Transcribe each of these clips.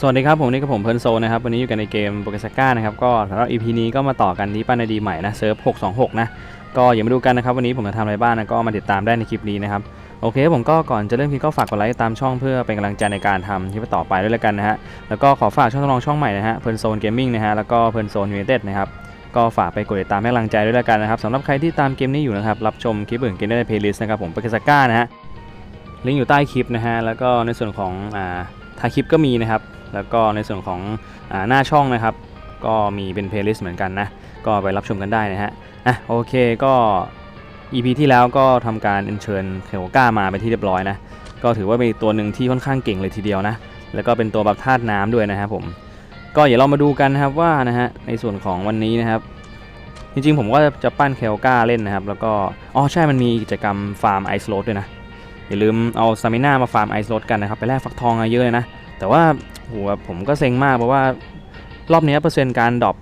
สวัสดีครับผมนี่กับผมเพลินโซนะครับวันนี้อยู่กันในเกมโปเกสก้านะครับก็สำหรับ EP นี้ก็มาต่อกันที่ป้านไอดีใหม่นะเซิร์ฟ626 นะก็อย่ามาดูกันนะครับวันนี้ผมจะทำอะไรบ้างนะก็มาติดตามได้ในคลิปนี้นะครับโอเคผมก็ก่อนจะเริ่มคลิปก็ฝากกดไลค์ตามช่องเพื่อเป็นกำลังใจในการทำคลิปต่อไปด้วยแล้วกันนะฮะแล้วก็ขอฝากช่องทดลองช่องใหม่นะฮะเพลินโซนเกมมิ่งนะฮะแล้วก็เพลินโซนยูไนเต็ดนะครับก็ฝากไปกดติดตามให้กำลังใจด้วยแล้วกันนะครับสำหรับใครที่ตามเกมนี้อยู่นะครับรับชมคลิปอื่นเกมได้ในเพลย์ลิสต์นะครับผมโปเกสก้านะฮะลิงก์อยู่ใต้คลิปนะฮะแล้วก็ในส่วนของอ่าท้ายคลิปก็มีนะครับ แล้วก็ในส่วนของอหน้าช่องนะครับ ก็มีเป็นเพลย์ลิสต์เหมือนกันนะ ก็ไปรับชมกันได้นะฮะอะโอเคก็ EP ที่แล้วก็ทำการอัญเชิญเคโอก้ามาไปนที่เรียบร้อยนะ ก็ถือว่าเป็นตัวหนึ่งที่ค่อนข้างเก่งเลยทีเดียวนะ แล้วก็เป็นตัวบักธาตุน้ำด้วยนะครับผม ก็เดี๋ยวเรามาดูกันนะครับว่านะฮะในส่วนของวันนี้นะครับ จริงๆผมก็จะปั้นเคโอก้าเล่นนะครับ แล้วก็ อ๋อใช่มันมีกิจกรรมฟาร์มไอซ์โรดด้วยนะ อย่าลืมเอาสตามิน่ามาฟาร์มไอซ์โรดกันนะครับ ไปแลกฟักทองเยอะเลยนะ แต่ว่า โหแบบผมก็เซ็งมากเพราะว่ารอบนี้เปอร์เซ็นต์การดรอป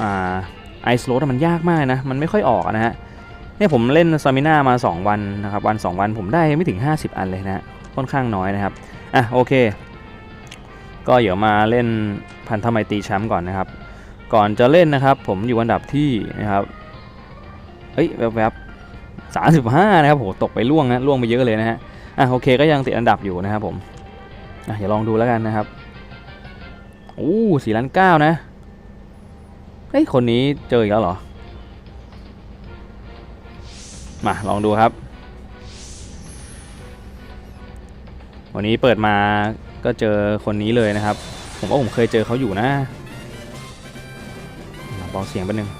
อ่าไอซ์โรดมันยากมากนะ มันไม่ค่อยออกนะฮะเนี่ยผมเล่นซามิน่ามา 2 วันนะครับวัน 2 วันผมได้ไม่ถึง 50 อันเลยนะฮะค่อนข้างน้อยนะครับ อะโอเค ก็เดี๋ยวมาเล่นพันธมิตรีแชมป์ก่อนนะครับ ก่อนจะเล่นนะครับ ผมอยู่อันดับที่นะครับเฮ้ยแวบๆสามสิบห้านะครับโหตกไปล่วงนะล่วงไปเยอะเลยนะฮะอะโอเคก็ยังติดอันดับอยู่นะครับผม อะเดี๋ยวลองดูแล้วกันนะครับโอ้สี่ล้านเก้านะเฮ้ยคนนี้เจออีกแล้วเหรอ มาลองดูครับ วันนี้เปิดมาก็เจอคนนี้เลยนะครับ ผมว่าผมเคยเจอเขาอยู่นะมาบอกเสียงแป๊บนึง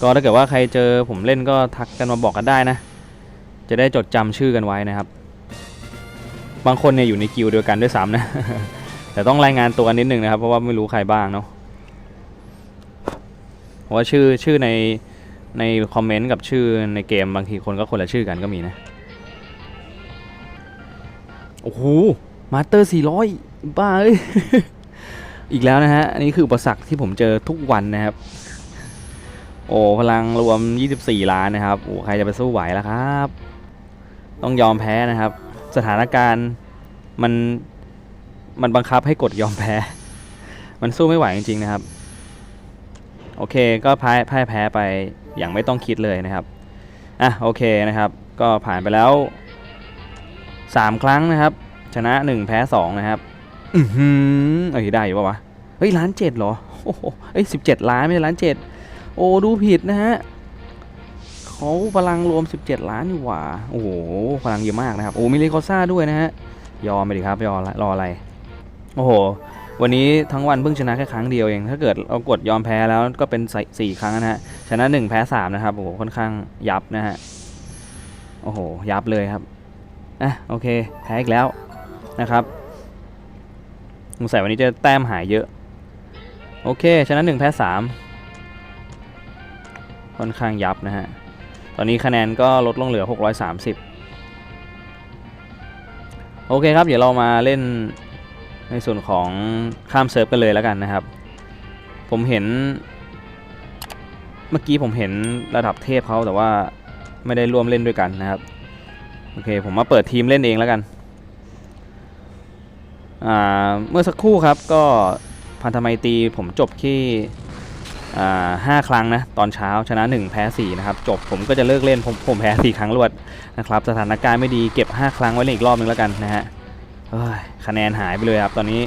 ก็ถ้าเกิดว่าใครเจอผมเล่นก็ทักกันมาบอกกันได้นะ จะได้จดจำชื่อกันไว้นะครับ บางคนเนี่ยอยู่ในกิลด์เดียวกันด้วยซ้ำนะ แต่ต้องรายงานตัวกันนิดนึงนะครับ เพราะว่าไม่รู้ใครบ้างเนาะเพราะว่าชื่อชื่อในในคอมเมนต์กับชื่อในเกมบางทีคนก็คนละชื่อกันก็มีนะ โอ้โห มาสเตอร์400บ้าเอ้ย อีกแล้วนะฮะ อันนี้คืออุปสรรคที่ผมเจอทุกวันนะครับ โอ้พลังรวม 24 ล้านนะครับ โอ้ใครจะไปสู้ไหวล่ะครับ ต้องยอมแพ้นะครับ สถานการณ์มันมันบังคับให้กดยอมแพ้ มันสู้ไม่ไหวจริงๆนะครับ โอเคก็พ่ายพ่ายแพ้ไปอย่างไม่ต้องคิดเลยนะครับอะโอเคนะครับ ก็ผ่านไปแล้ว 3 ครั้งนะครับ ชนะ 1 แพ้ 2 นะครับ อือหือเอ้ยได้อยู่ปะวะเฮ้ยล้านเจ็ดเหรอโอ้โหเอ้ยสิบเจ็ดล้านไม่ใช่ล้านเจ็ดโอ้ดูผิดนะฮะ เขาพลังรวม 17 ล้านนี่หว่า โอ้โห พลังเยอะมากนะครับ โอ้มีเลโคซ่าด้วยนะฮะ ยอมไปดิครับ ยอมรออะไร โอ้โห วันนี้ทั้งวันเพิ่งชนะแค่ครั้งเดียวเอง ถ้าเกิดเรากดยอมแพ้แล้วก็เป็นสี่สี่ครั้งนะฮะ ชนะ 1 แพ้ 3 นะครับ โอ้โห ค่อนข้างยับนะฮะ โอ้โห ยับเลยครับ อะ โอเค แพ้อีกแล้วนะครับสงสัยวันนี้จะแต้มหายเยอะ โอเค ชนะ 1 แพ้ 3 ค่อนข้างยับนะฮะ ตอนนี้คะแนนก็ลดลงเหลือ 630 โอเคครับ เดี๋ยวเรามาเล่นในส่วนของข้ามเซิร์ฟกันเลยแล้วกันนะครับ ผมเห็น เมื่อกี้ผมเห็นระดับเทพเขาแต่ว่าไม่ได้ร่วมเล่นด้วยกันนะครับ โอเค ผมมาเปิดทีมเล่นเองแล้วกันเมื่อสักครู่ครับก็พันธไมตรีผมจบที่ ห้าครั้งนะตอนเช้าชนะ 1 แพ้4นะครับจบผมก็จะเลิกเล่นผมผมแพ้4ครั้งรวดนะครับสถานการณ์ไม่ดีเก็บ 5 ครั้งไว้เล่นอีกรอบนึงแล้วกันนะฮะคะแนนหายไปเลยครับตอนนี้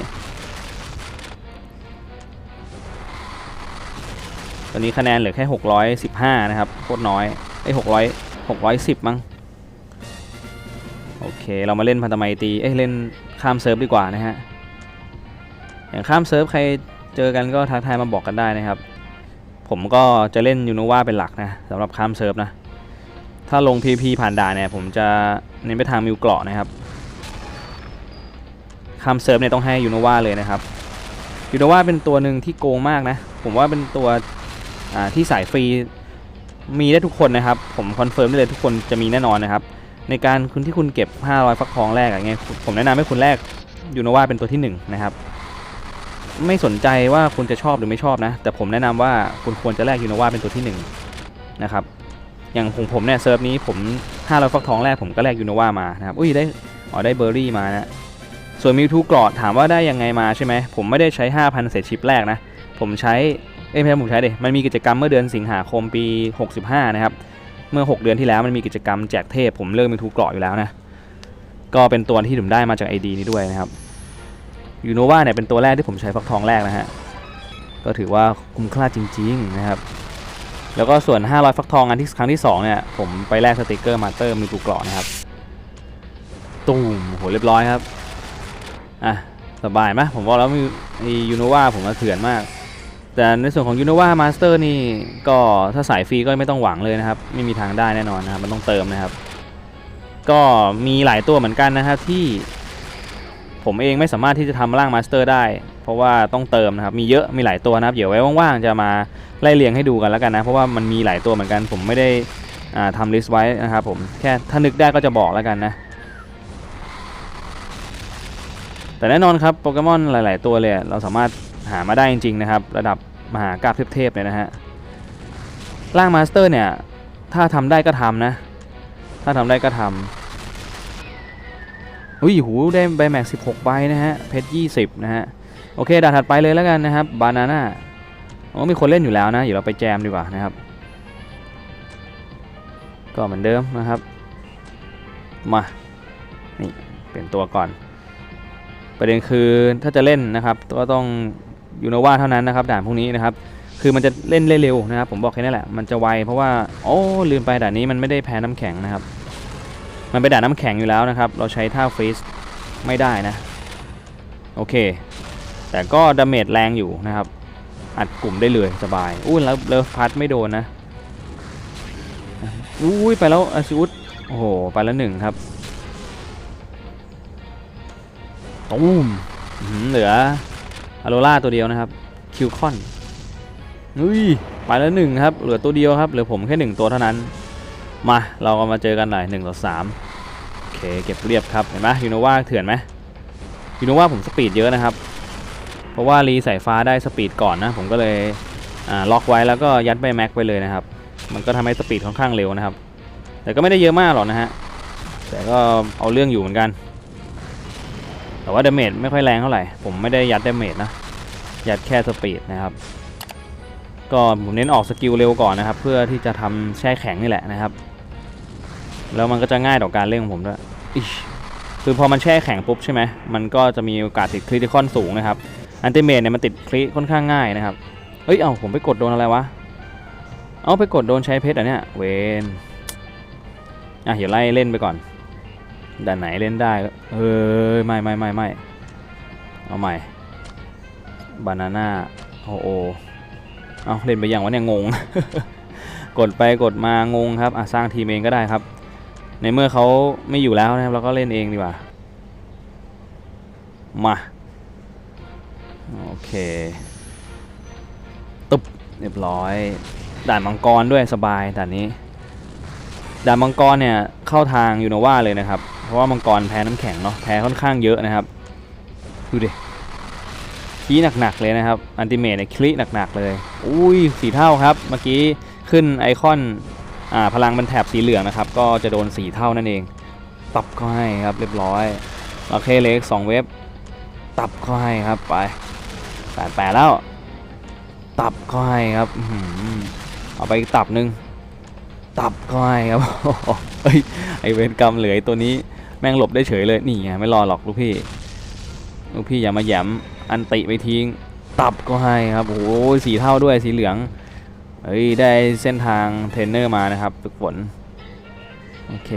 ตอนนี้คะแนนเหลือแค่ 615 นะครับโคตรน้อยไอ้600 610 มั้งโอเคเรามาเล่นพันธไมตรีเอ้ยเล่นข้ามเซิร์ฟดีกว่านะฮะอย่างข้ามเซิร์ฟใครเจอกันก็ทักทายมาบอกกันได้นะครับ ผมก็จะเล่นยูโนวาเป็นหลักนะสำหรับข้ามเซิร์ฟนะ ถ้าลง PVP ผ่านด่านเนี่ย ผมจะเน้นไปทางมิวเกราะนะครับข้ามเซิร์ฟเนี่ยต้องให้ยูโนวาเลยนะครับยูโนวาเป็นตัวหนึ่งที่โกงมากนะ ผมว่าเป็นตัวที่สายฟรีมีได้ทุกคนนะครับ ผมคอนเฟิร์มได้เลยทุกคนจะมีแน่นอนนะครับ ในการคุณที่คุณเก็บ 500 ฟักทองแรกอะไรเงี้ยผมแนะนำให้คุณแรกยูโนวาเป็นตัวที่หนึ่งนะครับ ไม่สนใจว่าคุณจะชอบหรือไม่ชอบนะ แต่ผมแนะนำว่าคุณควรจะแลกยูโนวาเป็นตัวที่1นงนะครับอย่างของผมเนี่ยเซิร์ฟนี้ผม500ฟักทองแรกผมก็แลกยูโนวามานะครับอุ้ยได้อ๋อได้เบอร์รี่มานะส่วนมิวทูกรอดถามว่าได้ยังไงมาใช่ไหมผมไม่ได้ใช้ 5,000 เศษชิปแรกนะ ผมใช้เอ้ยไม่ใช่ผมใช้ดิมันมีกิจกรรมเมื่อเดือนสิงหาคมปี 65 นะครับ เมื่อ 6 เดือนที่แล้วมันมีกิจกรรมแจกเทพ ผมเลือกมิวทูกรอดอยู่แล้วนะก็เป็นตัวที่ผมได้มาจาก ID นี้ด้วยนะครับ ยูโนวาเนี่ยเป็นตัวแรกที่ผมใช้ฟักทองแรกนะฮะ ก็ถือว่าคุ้มค่าจริง ๆ นะครับ แล้วก็ส่วน 500 ฟักทองอันที่ครั้งที่ 2 เนี่ย ผมไปแลกสติกเกอร์มาเตอร์มิวทูกรอนะครับตูมโหเรียบร้อยครับ อะ สบายไหมผมบอกแล้วมียูโนวาผมมาเถื่อนมาก แต่ในส่วนของยูโนวามาสเตอร์นี่ก็ถ้าสายฟรีก็ไม่ต้องหวังเลยนะครับ ไม่มีทางได้แน่นอนนะครับ มันต้องเติมนะครับ ก็มีหลายตัวเหมือนกันนะครับที่ ผมเองไม่สามารถที่จะทำร่างมาสเตอร์ได้ เพราะว่าต้องเติมนะครับ มีเยอะมีหลายตัวนะครับ เดี๋ยวไว้ว่างๆจะมาไล่เรียงให้ดูกันแล้วกันนะ เพราะว่ามันมีหลายตัวเหมือนกัน ผมไม่ได้อ่าทำลิสต์ไว้นะครับผม แค่ถ้านึกได้ก็จะบอกแล้วกันนะ แต่แน่นอนครับโปเกมอนหลาย ๆ ตัวเลยเราสามารถหามาได้จริงๆนะครับ ระดับมหากราบเทพๆเลยนะฮะ ร่างมาสเตอร์เนี่ย ถ้าทำได้ก็ทำนะ ถ้าทำได้ก็ทำ อุ้ยหูได้ใบแม็ก16ใบนะฮะ เพชร20นะฮะ โอเคด่านถัดไปเลยแล้วกันนะครับ บานาน่าโอ้มีคนเล่นอยู่แล้วนะ เดี๋ยวเราไปแจมดีกว่านะครับ ก็เหมือนเดิมนะครับ มา นี่เปลี่ยนตัวก่อน ประเด็นคือถ้าจะเล่นนะครับ ก็ต้องยูโนวาเท่านั้นนะครับ ด่านพวกนี้นะครับ คือมันจะเล่นเร็วนะครับ ผมบอกแค่นี้แหละ มันจะไวเพราะว่า โอ้ลืมไปด่านนี้มันไม่ได้แพ้น้ำแข็งนะครับ มันเป็นด่านน้ำแข็งอยู่แล้วนะครับ เราใช้ท่าฟรีสไม่ได้นะ โอเค แต่ก็ดาเมจแรงอยู่นะครับ อัดกลุ่มได้เลยสบายอุ้ยแล้วเลิฟพัดไม่โดนนะอุ้ยไปแล้วอาซิอุสโอ้โห ไปแล้วหนึ่งครับตูมเหลืออโรล่าตัวเดียวนะครับ คิวคอนอุ้ยไปแล้วหนึ่งครับ เหลือตัวเดียวครับ เหลือผมแค่หนึ่งตัวเท่านั้น มาเราก็มาเจอกันหน่อยหนึ่งต่อสามโอเคเก็บเรียบครับเห็นไหมยูโนวาเถื่อนไหมยูโนวาผมสปีดเยอะนะครับ เพราะว่ารีสายฟ้าได้สปีดก่อนนะ ผมก็เลยล็อกไว้แล้วก็ยัดใบแม็กไปเลยนะครับ มันก็ทำให้สปีดค่อนข้างเร็วนะครับ แต่ก็ไม่ได้เยอะมากหรอกนะฮะแต่ก็เอาเรื่องอยู่เหมือนกัน แต่ว่าเดเมจไม่ค่อยแรงเท่าไหร่ผมไม่ได้ยัดเดเมจนะยัดแค่สปีดนะครับก็ผมเน้นออกสกิลเร็วก่อนนะครับ เพื่อที่จะทำแช่แข็งนี่แหละนะครับ แล้วมันก็จะง่ายต่อการเล่นของผมด้วยคือพอมันแช่แข็งปุ๊บใช่ไหมมันก็จะมีโอกาสติดคริติคอนสูงนะครับ อันติเมทเนี่ยมันติดคริค่อนข้างง่ายนะครับ เอ้ย เอ้าผมไปกดโดนอะไรวะ เอาไปกดโดนใช้เพชรอะเนี่ย เวนอะเดี๋ยวไล่เล่นไปก่อนด้านไหนเล่นได้เฮ้ยไม่ไม่ไม่ไม่เอาใหม่ บานาน่าโอโอเอาเล่นไปอย่างวะเนี่ยงง กดไปกดมางงครับอะสร้างทีมเองก็ได้ครับ ในเมื่อเขาไม่อยู่แล้วนะครับเราก็เล่นเองดีกว่า มา โอเคตึบเรียบร้อย ด่านมังกรด้วยสบายด่านนี้ ด่านมังกรเนี่ยเข้าทางยูโนวาเลยนะครับ เพราะว่ามังกรแพ้น้ำแข็งเนาะแพ้ค่อนข้างเยอะนะครับ ดูดิคีหนักๆเลยนะครับ อันติเมทเนี่ยคลิหนักๆเลย อุ้ยสีเท่าครับ เมื่อกี้ขึ้นไอคอน พลังเป็นแถบสีเหลืองนะครับ ก็จะโดนสีเท่านั่นเองตับก็ให้ครับเรียบร้อยโอเคเล็กสองเว็บ ตับก็ให้ครับไปแปดแปดแล้ว ตับก็ให้ครับอเอาไปอีกตับหนึ่งตับก็ให้ครับเฮ้ยไอเวนกรรมเหลือตัวนี้แม่งหลบได้เฉยเลยนี่ไงไม่รอหรอกลูกพี่ลูกพี่อย่ามาแหยมอันติไปทิ้ง ตับก็ให้ครับโอ้โหสีเท่าด้วยสีเหลือง เฮ้ยได้เส้นทางเทรนเนอร์มานะครับฝึกฝนโอเค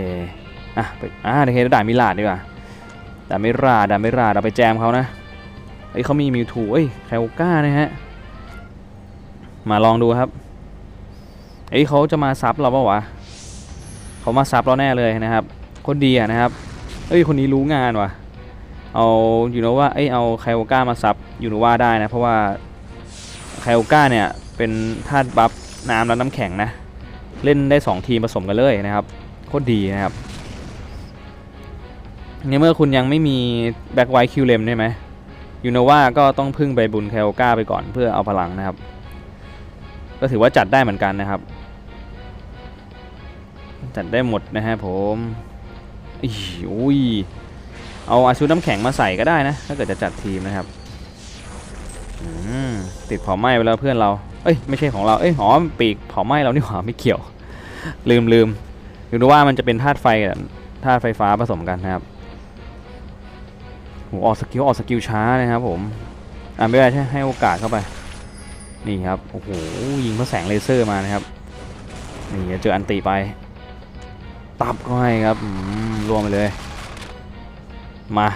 อะไปอะเดี๋ยวด่านมิลาดดีกว่าด่านไม่ราดด่านไม่ราดเราไปแจมเขานะเฮ้ยเขามีมิวทูเอ้ยแคลก้านะฮะมาลองดูครับเอ้ยเขาจะมาซับเราปล่าวะเขามาซับเราแน่เลยนะครับคนดีอะนะครับเอ้ยคนนี้รู้งานว่ะเอาอยู่นะว่าเอ้ยเอาไคโอก้ามาซับอยู่นะว่าได้นะเพราะว่าไคโอก้าเนี่ย เป็นธาตุบัฟน้ำและน้ำแข็งนะ เล่นได้ 2 ทีมผสมกันเลยนะครับโคตรดีนะครับในเมื่อคุณยังไม่มีแบ็กไวท์คิวเลมใช่ไหมยูโนวาก็ต้องพึ่งใบบุญไคโอก้าไปก่อนเพื่อเอาพลังนะครับ ก็ถือว่าจัดได้เหมือนกันนะครับ จัดได้หมดนะฮะผมอีอุ้ยเอาอาชุดน้ำแข็งมาใส่ก็ได้นะ ถ้าเกิดจะจัดทีมนะครับติดเผาไหม้ไปแล้วเพื่อนเรา เอ้ยไม่ใช่ของเราเอ้ยหอ๋อปีกเผาไหม้เรานี่หว่าไม่เกี่ยว ลืมลืมดูว่ามันจะเป็นธาตุไฟกับธาตุไฟฟ้าผสมกันนะครับโหออกสกิลออกสกิลช้านะครับผมอ่าไม่ได้ใช่ให้โอกาสเข้าไปนี่ครับโอ้โหยิงพระแสงเลเซอร์มานะครับนี่เจออันตีไปตับก็ให้ครับรวมไปเลย มา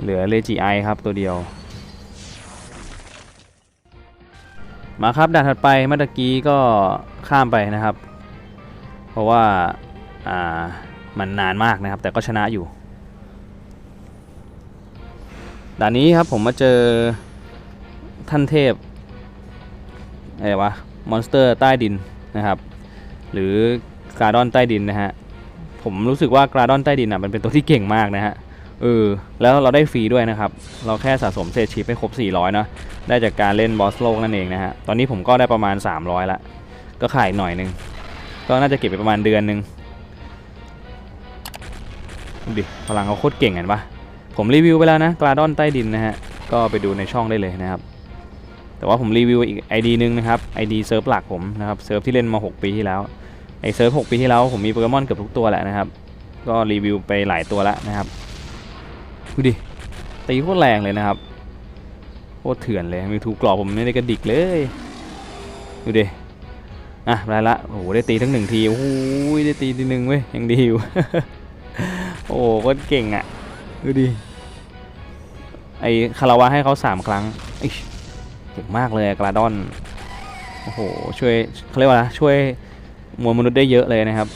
เหลือเลจิไอครับตัวเดียว มาครับด่านถัดไปเมื่อกี้ก็ข้ามไปนะครับ เพราะว่าอ่ามันนานมากนะครับ แต่ก็ชนะอยู่ด่านนี้ครับผมมาเจอท่านเทพอะไรวะมอนสเตอร์ใต้ดินนะครับ หรือกราดอนใต้ดินนะฮะผมรู้สึกว่ากราดอนใต้ดินอะมันเป็นตัวที่เก่งมากนะฮะ เออแล้วเราได้ฟรีด้วยนะครับ เราแค่สะสมเศษชิปให้ครบ 400เนอะได้จากการเล่นบอสโลกนั่นเองนะฮะ ตอนนี้ผมก็ได้ประมาณ 300 ละ ก็ขายหน่อยหนึง ก็น่าจะเก็บไปประมาณเดือนหนึ่งดูดิพลังเขาโคตรเก่งเห็นปะผมรีวิวไปแล้วนะกราดอนใต้ดินนะฮะ ก็ไปดูในช่องได้เลยนะครับ แต่ว่าผมรีวิวอีก ID นึงนะครับ ID เซิร์ฟหลักผมนะครับ เซิร์ฟที่เล่นมา 6 ปีที่แล้ว ไอเซิร์ฟ 6 ปีที่แล้วผมมีโปเกมอนเกือบทุกตัวแหละนะครับ ก็รีวิวไปหลายตัวแล้วนะครับ ดูดิ ตีโคตรแรงเลยนะครับ โคตรเถื่อนเลย มีทูกรอบผมไม่ได้กระดิกเลย ดูดิ อะได้ละ โอ้โห ได้ตีทั้งหนึ่งที โอ้โหได้ตีทีหนึ่งเว้ย ยังดีอยู่ โอ้โหโคตรเก่งอะ ดูดิ ไอคาราวะให้เขาสามครั้งอิ๊ยเก่งมากเลยกราดอน โอ้โห ช่วยเขาเรียกว่า ช่วยมวลมนุษย์ได้เยอะเลยนะครับ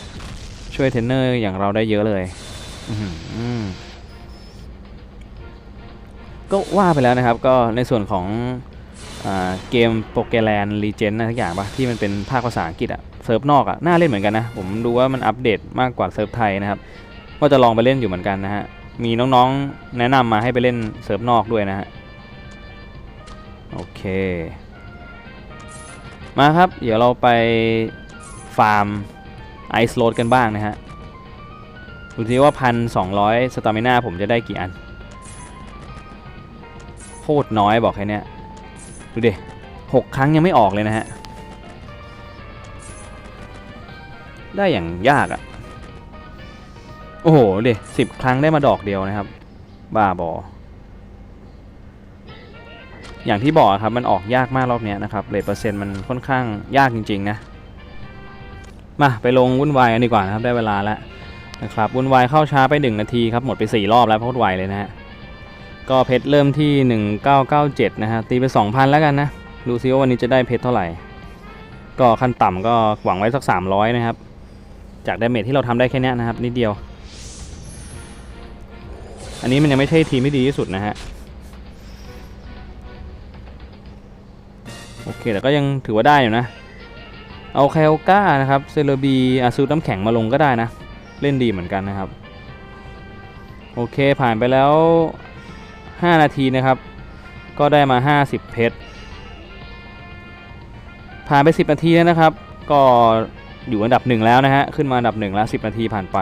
ช่วยเทรนเนอร์อย่างเราได้เยอะเลย อื ก็ว่าไปแล้วนะครับ ก็ในส่วนของอเกมโปเกแลนรีเจนนะทุกอย่างปะที่มันเป็นภาคภาษาอังกฤษอะเซิร์ฟนอกอะน่าเล่นเหมือนกันนะ ผมดูว่ามันอัปเดตมากกว่าเซิร์ฟไทยนะครับว่าจะลองไปเล่นอยู่เหมือนกันนะฮะ มีน้องๆแนะนำมาให้ไปเล่นเซิร์ฟนอกด้วยนะฮะ โอเค มาครับ เดี๋ยวเราไปฟาร์มไอซ์โรดกันบ้างนะฮะดูทีว่าพันสองร้อยสตามิน่าผมจะได้กี่อัน คตรน้อยบอกแค่เนี้ยดูดิหกครั้งยังไม่ออกเลยนะฮะ ได้อย่างยากอะ่ะ โอ้โหดิสิบครั้งได้มาดอกเดียวนะครับ บ้าบอ อย่างที่บอกครับมันออกยากมากรอบเนี้ยนะครับเรทเปอร์เซ็นต์มันค่อนข้างยากจริงๆนะ มาไปลงวุ่นวายกันดีกว่านะครับได้เวลาแล้วนะครับวุ่นวายเข้าช้าไป 1 นาทีครับหมดไป 4 รอบแล้วโคตรไวเลยนะฮะ ก็เพชรเริ่มที่ 1997 นะฮะ ตีไป 2,000 แล้วกันนะ ดูซิว่าวันนี้จะได้เพชรเท่าไหร่ ก็ขั้นต่ำก็หวังไว้สัก 300 นะครับ จากดาเมจที่เราทำได้แค่นี้นะครับ นิดเดียว อันนี้มันยังไม่ใช่ทีมที่ดีที่สุดนะฮะ โอเค แต่ก็ยังถือว่าได้อยู่นะ เอาแคลก้านะครับ เซเลบีอาซูน้ำแข็งมาลงก็ได้นะ เล่นดีเหมือนกันนะครับ โอเคผ่านไปแล้ว 5 นาทีนะครับ ก็ได้มา 50 เพชร ผ่านไป 10 นาทีแล้วนะครับ ก็อยู่อันดับหนึ่งแล้วนะฮะ ขึ้นมาอันดับหนึ่งแล้ว 10 นาทีผ่านไป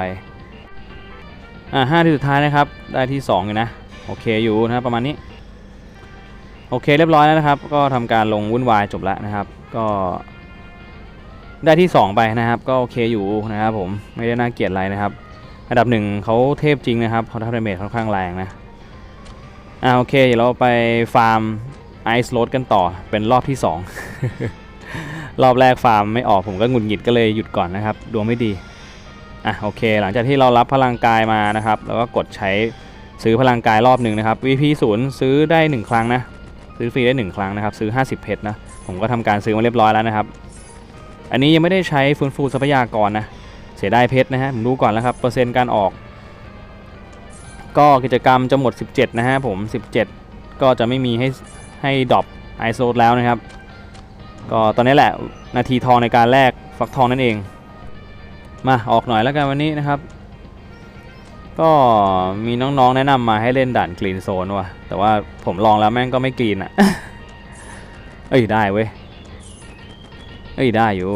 อ่าห้าที่สุดท้ายนะครับ ได้ที่2อยู่นะ โอเคอยู่นะครับประมาณนี้ โอเคเรียบร้อยแล้วนะครับ ก็ทำการลงวุ่นวายจบแล้วนะครับ ก็ได้ที่ 2 ไปนะครับ ก็โอเคอยู่นะครับผมไม่ได้น่าเกลียดอะไรนะครับ อันดับหนึ่งเขาเทพจริงนะครับเขาทำดเมจค่อนข้างแรงนะ อ่าโอเคเดี๋ยวเราไปฟาร์มไอซ์โรดกันต่อเป็นรอบที่ 2 รอบแรกฟาร์มไม่ออกผมก็หงุดหงิดก็เลยหยุดก่อนนะครับ ดวงไม่ดี อะโอเค หลังจากที่เรารับพลังกายมานะครับ แล้วก็กดใช้ซื้อพลังกายรอบหนึ่งนะครับ VP 0ซื้อได้ 1 ครั้งนะ ซื้อฟรีได้ 1 ครั้งนะครับ ซื้อ 50 เพชรนะ ผมก็ทำการซื้อมาเรียบร้อยแล้วนะครับ อันนี้ยังไม่ได้ใช้ฟื้นฟูทรัพยากรนะ เสียดายเพชรนะฮะผมดูก่อนแล้วครับเปอร์เซ็นต์การออก ก็กิจกรรมจะหมด 17 นะฮะผม 17 ก็จะไม่มีให้ให้ดรอปไอโซดแล้วนะครับ ก็ตอนนี้แหละนาทีทองในการแลกฟักทองนั่นเอง มาออกหน่อยแล้วกันวันนี้นะครับ ก็มีน้องๆแนะนำมาให้เล่นด่านกรีนโซนว่ะ แต่ว่าผมลองแล้วแม่งก็ไม่กรีนอะ เอ้ยได้เว้ย เอ้ยได้อยู่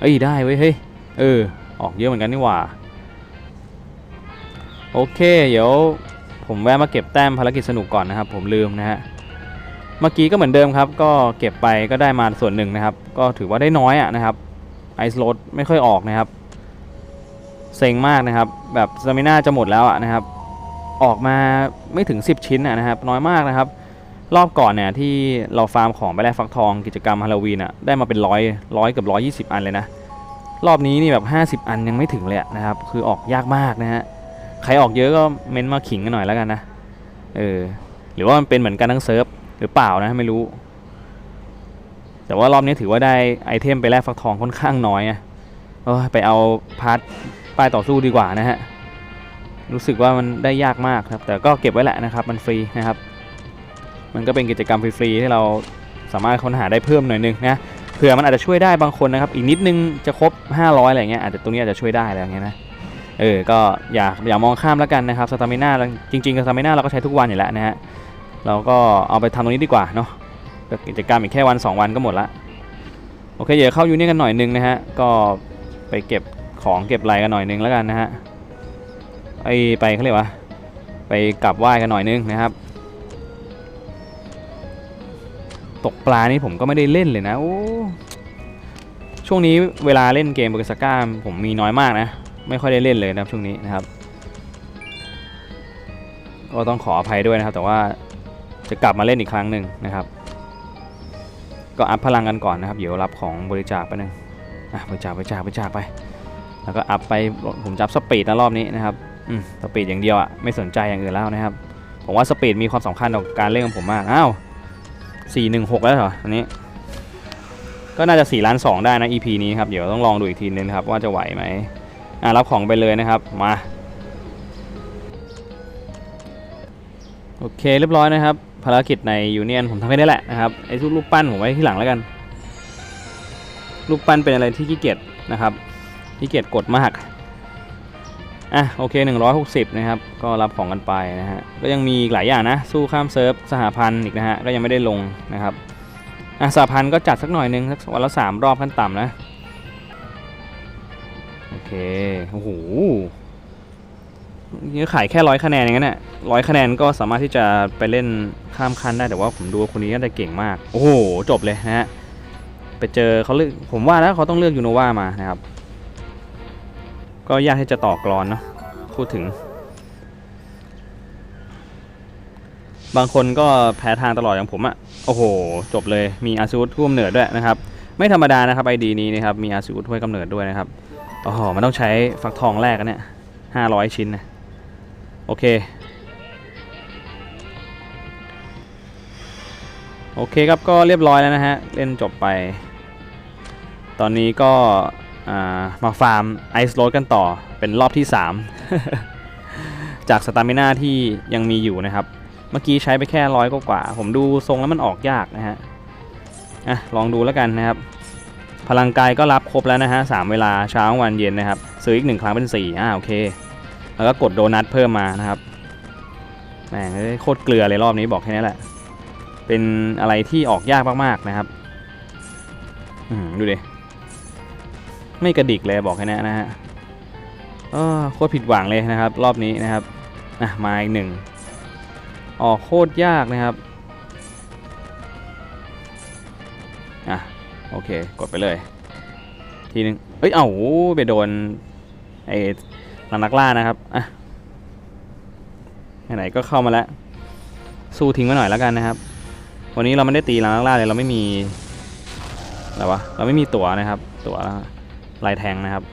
เอ้ยได้เว้ยเฮ้ย เออออกเยอะเหมือนกันนี่หว่า โอเค เดี๋ยวผมแวะมาเก็บแต้มภารกิจสนุกก่อนนะครับ ผมลืมนะฮะ เมื่อกี้ก็เหมือนเดิมครับ ก็เก็บไปก็ได้มาส่วนหนึ่งนะครับ ก็ถือว่าได้น้อยอะนะครับ ไอซ์โรดไม่ค่อยออกนะครับ เซ็งมากนะครับ แบบสมิน่าจะหมดแล้วอะนะครับ ออกมาไม่ถึง 10 ชิ้นอะนะครับ น้อยมากนะครับ รอบก่อนเนี่ยที่เราฟาร์มของไปแลกฟักทองกิจกรรมฮาโลวีนอะได้มาเป็นร้อยร้อยกับร้อยยี่สิบอันเลยนะ รอบนี้นี่แบบ 50 อันยังไม่ถึงเลยะนะครับ คือออกยากมากนะฮะ ใครออกเยอะก็เม้นมาขิงกันหน่อยแล้วกันนะ เออ หรือว่ามันเป็นเหมือนกันทั้งเซิร์ฟหรือเปล่านะไม่รู้ แต่ว่ารอบนี้ถือว่าได้ไอเทมไปแลกฟักทองค่อนข้างน้อยอะไปเอาพาร์ทป้ายต่อสู้ดีกว่านะฮะ รู้สึกว่ามันได้ยากมากครับ แต่ก็เก็บไว้แหละนะครับ มันฟรีนะครับ มันก็เป็นกิจกรรมฟรีๆที่เราสามารถค้นหาได้เพิ่มหน่อยนึงนะเผื่อมันอาจจะช่วยได้บางคนนะครับ อีกนิดนึงจะครบ 500อะไรเงี้ยอาจจะตรงนี้อาจจะช่วยได้อะไรเงี้ยนะ เออก็อย่าอย่ามองข้ามแล้วกันนะครับสตามิน่าจริงๆสตามิน่าเราก็ใช้ทุกวันอยู่แล้วนะฮะเราก็เอาไปทำตรงนี้ดีกว่าเนาะกิจกรรมอีกแค่วัน 2 วันก็หมดละโอเคเดี๋ยวเข้ายูนี่กันหน่อยนึงนะฮะก็ไปเก็บของเก็บไรกันหน่อยนึงแล้วกันนะฮะไอไปเขาเรียกว่าไปกลับไหว้กันหน่อยนึงนะครับ ตกปลานี่ผมก็ไม่ได้เล่นเลยนะโอ้ช่วงนี้เวลาเล่นเกมโปเกสก้าผมมีน้อยมากนะ ไม่ค่อยได้เล่นเลยนะครับช่วงนี้นะครับ ก็ต้องขออภัยด้วยนะครับ แต่ว่าจะกลับมาเล่นอีกครั้งหนึ่งนะครับ ก็อัพพลังกันก่อนนะครับ เดี๋ยวรับของบริจาคไปหนึ่งอะบริจาคบริจาคบริจาคไป แล้วก็อัพไปผมจับสปีดนะรอบนี้นะครับอืมสปีดอย่างเดียวอะไม่สนใจอย่างอื่นแล้วนะครับผมว่าสปีดมีความสำคัญต่อการเล่นของผมมากอ้าวสี่หนึ่งหกแล้วเหรออันนี้ ก็น่าจะ4ล้าน2ได้นะ EP นี้ครับ เดี๋ยวต้องลองดูอีกทีนึงครับว่าจะไหวไหม รับของไปเลยนะครับมาโอเคเรียบร้อยนะครับ ภารกิจในยูเนียนผมทำให้ได้แหละนะครับไอ้รูปปั้นผมไว้ที่หลังแล้วกันรูปปั้นเป็นอะไรที่ขี้เกียจนะครับขี้เกียจกดมากอะโอเค 160 นะครับ ก็รับของกันไปนะฮะก็ยังมีหลายอย่างนะ สู้ข้ามเซิร์ฟสหพันธ์อีกนะฮะก็ยังไม่ได้ลงนะครับอะสหพันธ์ก็จัดสักหน่อยนึงสักวันละสามรอบขั้นต่ำนะ โอเคโอ้โหนี่ขายแค่ร้อยคะแนนอย่างนั้นน่ะร้อยคะแนนก็สามารถที่จะไปเล่นข้ามขั้นได้แต่ว่าผมดูคนนี้น่าจะเก่งมาก โอ้โห จบเลยนะฮะ ไปเจอเขาเลือกผมว่าแล้วเขาต้องเลือกยูโนวามานะครับ ก็ยากที่จะต่อกรอนเนาะพูดถึง บางคนก็แพ้ทางตลอดอย่างผมอะ่ะโอ้โห จบเลยมีอาซูดท่วมเหนือด้วยนะครับ ไม่ธรรมดานะครับไอดีนี้นะครับมีอาซูดถ้วยกำเนิดด้วยนะครับ โอ้โหมันต้องใช้ฟักทองแรกกันเนี่ยห้าร้อยชิ้นนะโอเค โอเคครับก็เรียบร้อยแล้วนะฮะ เล่นจบไป ตอนนี้ก็ามาฟาร์มไอซ์โรดกันต่อเป็นรอบที่ 3 จากสตามิน่าที่ยังมีอยู่นะครับ เมื่อกี้ใช้ไปแค่ร้อยกว่า ผมดูทรงแล้วมันออกยากนะฮะอะลองดูแล้วกันนะครับ พลังกายก็รับครบแล้วนะฮะสามเวลาเช้าวันเย็นนะครับ ซื้ออีกหนึ่งครั้งเป็น 4อ่าโอเค แล้วก็กดโดนัทเพิ่มมานะครับแหมงโคตรเกลือเลยรอบนี้บอกแค่นี้แหละ เป็นอะไรที่ออกยากมากๆนะครับอืมดูดิไม่กระดิกเลยบอกแค่นี้นะฮะโคตรผิดหวังเลยนะครับ รอบนี้นะครับอะมาอีกหนึ่งออกโคตรยากนะครับ โอเค กดไปเลย ทีนึงเอ้ย เอ้าไปโดนไอ้ลังนักล่านะครับ อะ ไหนๆก็เข้ามาแล้ว สู้ทิ้งไว้หน่อยแล้วกันนะครับ วันนี้เราไม่ได้ตีลังนักล่าเลย เราไม่มี อะไรวะ เราไม่มีตั๋วนะครับ ตั๋วลายแทงนะครับ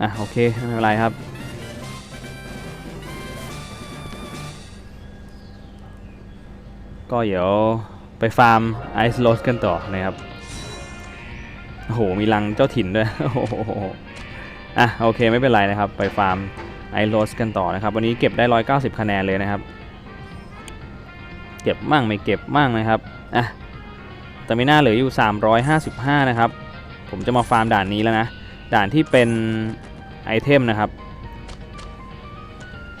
อะ โอเค ไม่เป็นไรครับก็เดี๋ยว ไปฟาร์มไอซ์โรสกันต่อนะครับ โอ้โห มีรังเจ้าถิ่นด้วย โอ้โห อะโอเคไม่เป็นไรนะครับ ไปฟาร์มไอซ์โรสกันต่อนะครับ วันนี้เก็บได้ 190 คะแนนเลยนะครับ เก็บมั่งไม่เก็บมั่งนะครับ อะแต่ไม่น่าเหลืออยู่ 355 นะครับ ผมจะมาฟาร์มด่านนี้แล้วนะ ด่านที่เป็นไอเทมนะครับ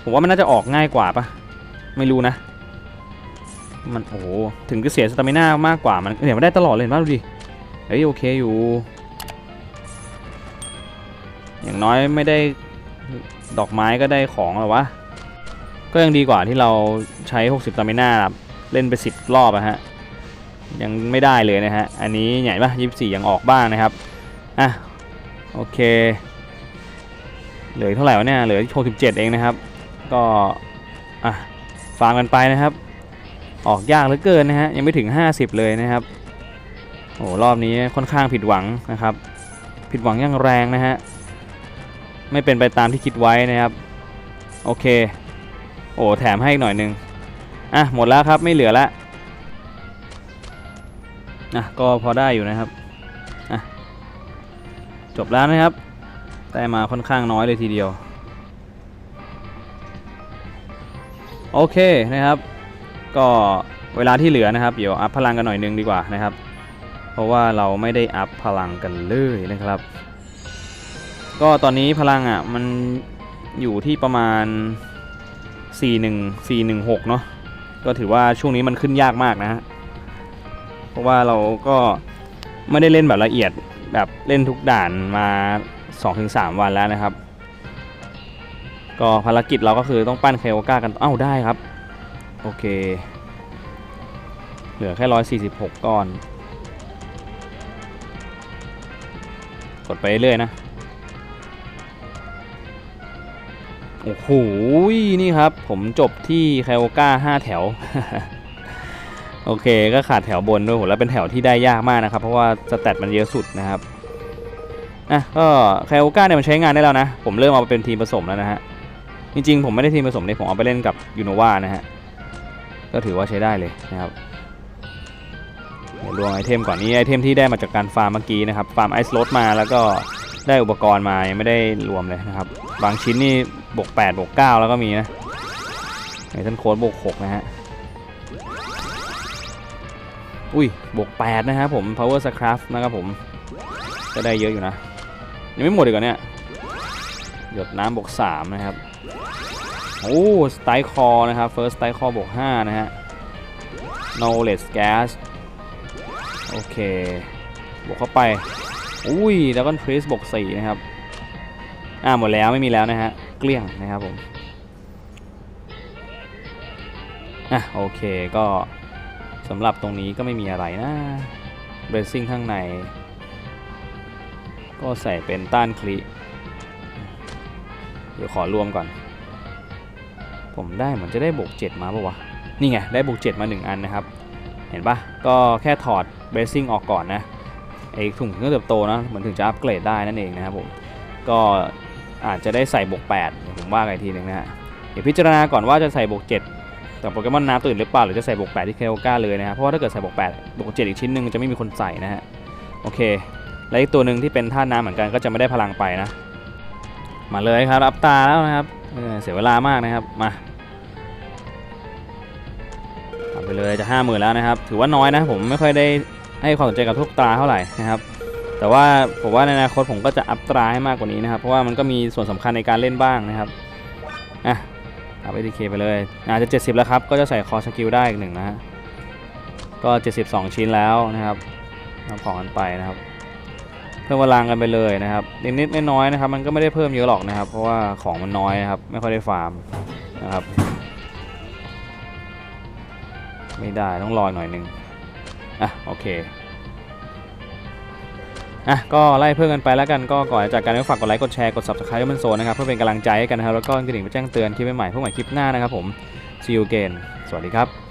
ผมว่ามันน่าจะออกง่ายกว่าปะไม่รู้นะ มันโอ้โหถึงจะเสียสตามิน่ามากกว่ามันเห็นมาได้ตลอดเลยเห็นป่ะดูดิเฮ้ยโอเคอยู่ อย่างน้อยไม่ได้ดอกไม้ก็ได้ของหรอวะ ก็ยังดีกว่าที่เราใช้ 60ตามิน่าเล่นไป 10 รอบอะฮะ ยังไม่ได้เลยนะฮะ อันนี้ใหญ่ปะ24ยังออกบ้างนะครับ อะ โอเค เหลือเท่าไหร่วะเนี่ย เหลือ 67 เองนะครับ ก็ อะ ฟาร์มกันไปนะครับ ออกยากเหลือเกินนะฮะยังไม่ถึง 50 เลยนะครับโอ้รอบนี้ค่อนข้างผิดหวังนะครับ ผิดหวังอย่างแรงนะฮะไม่เป็นไปตามที่คิดไว้นะครับโอเค โอ้แถมให้อีกหน่อยนึงอะหมดแล้วครับไม่เหลือละอะก็พอได้อยู่นะครับอะจบแล้วนะครับได้มาค่อนข้างน้อยเลยทีเดียว โอเคนะครับ ก็เวลาที่เหลือนะครับ เดี๋ยวอัพพลังกันหน่อยนึงดีกว่านะครับ เพราะว่าเราไม่ได้อัพพลังกันเลยนะครับ ก็ตอนนี้พลังอะมันอยู่ที่ประมาณ 41 416 เนาะก็ถือว่าช่วงนี้มันขึ้นยากมากนะฮะเพราะว่าเราก็ไม่ได้เล่นแบบละเอียดแบบเล่นทุกด่านมา 2-3 วันแล้วนะครับ ก็ภารกิจเราก็คือต้องปั้นเคโอก้ากัน เอ้าได้ครับ โอเค เหลือแค่ 146 ก้อน กดไปเรื่อยนะ โอ้โห นี่ครับ ผมจบที่ไคโอก้า 5 แถว โอเค ก็ขาดแถวบนด้วยโหแล้วเป็นแถวที่ได้ยากมากนะครับ เพราะว่าสแตทมันเยอะสุดนะครับอะก็ไคโอก้าเนี่ยมันใช้งานได้แล้วนะ ผมเริ่มเอาไปเป็นทีมผสมแล้วนะฮะจริงๆ ผมไม่ได้ทีมผสมเนี่ยผมเอาไปเล่นกับยูโนวานะฮะ ก็ถือว่าใช้ได้เลยนะครับรวมไอเทมก่อนนี้ไอเทมที่ได้มาจากการฟาร์มเมื่อกี้นะครับฟาร์มไอซ์โรดมาแล้วก็ได้อุปกรณ์มายังไม่ได้รวมเลยนะครับ บางชิ้นนี่บวก8บวก9แล้วก็มีนะไอทันโค้ดบวก6นะฮะอุ้ยบวก8นะครับผม power scraft นะครับผมก็ได้เยอะอยู่นะ ยังไม่หมดอีกเหรอเนี่ยหยดน้ำบวก3นะครับ โอ้สไตล์คอนะครับ first สไตล์คอบวก5นะฮะ knowledge gas โอเค บวกเข้าไป อุ้ยแล้วก็ทริสบวก4นะครับ อ่าหมดแล้วไม่มีแล้วนะฮะ เกลี้ยงนะครับผม อะโอเคก็สำหรับตรงนี้ก็ไม่มีอะไรนะเบรซิ่งข้างใน ก็ใส่เป็นต้านคลีเดี๋ยวขอรวมก่อน ผมได้เหมือนจะได้บวก7มาปะวะ นี่ไง ได้บวก7มา 1 อันนะครับ เห็นปะก็แค่ถอดเบรซิ่งออกก่อนนะไอถุงเครื่องเติบโตนะมันถึงจะอัปเกรดได้นั่นเองนะครับผมก็อาจจะได้ใส่บวก8เดี๋ยวผมว่ากันอีกทีหนึงนะฮะเดี๋ยวพิจารณาก่อนว่าจะใส่บวก7แต่โปเกมอนน้ำตื่นหรือเปล่าหรือจะใส่บวก8ที่เคโอก้าเลยนะครับเพราะว่าถ้าเกิดใส่บวก8บวก7อีกชิ้นหนึ่งจะไม่มีคนใส่นะฮะโอเค และอีกตัวหนึ่งที่เป็นท่าน้ำเหมือนกันก็จะไม่ได้พลังไปนะ มาเลยครับรับตาแล้วนะครับ เสียเวลามากนะครับ มาทำไปเลยจะห้าหมื่นแล้วนะครับ ถือว่าน้อยนะผมไม่ค่อยได้ให้ความสนใจกับทุกตราเท่าไหร่นะครับ แต่ว่าผมว่าในอนาคตผมก็จะอัพตราให้มากกว่านี้นะครับ เพราะว่ามันก็มีส่วนสำคัญในการเล่นบ้างนะครับ อะอัพ ATK ไปเลยอาจจะ 70 แล้วครับ ก็จะใส่คอสกิลได้อีกหนึ่งนะฮะ ก็ 72 ชิ้นแล้วนะครับนำของกันไปนะครับ เพิ่มพลังกันไปเลยนะครับนิดๆน้อยๆนะครับ มันก็ไม่ได้เพิ่มเยอะหรอกนะครับ เพราะว่าของมันน้อยนะครับ ไม่ค่อยได้ฟาร์มนะครับ ไม่ได้ต้องรอหน่อยหนึ่งอะโอเคอะก็ไล่เพิ่มกันไปแล้วกันก็ก่อนจากการก็ฝากกดไลค์กดแชร์กด subscribe ให้มันโซนนะครับเพื่อเป็นกำลังใจให้กันนะครับแล้วก็กระดิ่งไปแจ้งเตือนคลิปใหม่ๆพวกใหม่คลิปหน้านะครับผม see you again สวัสดีครับ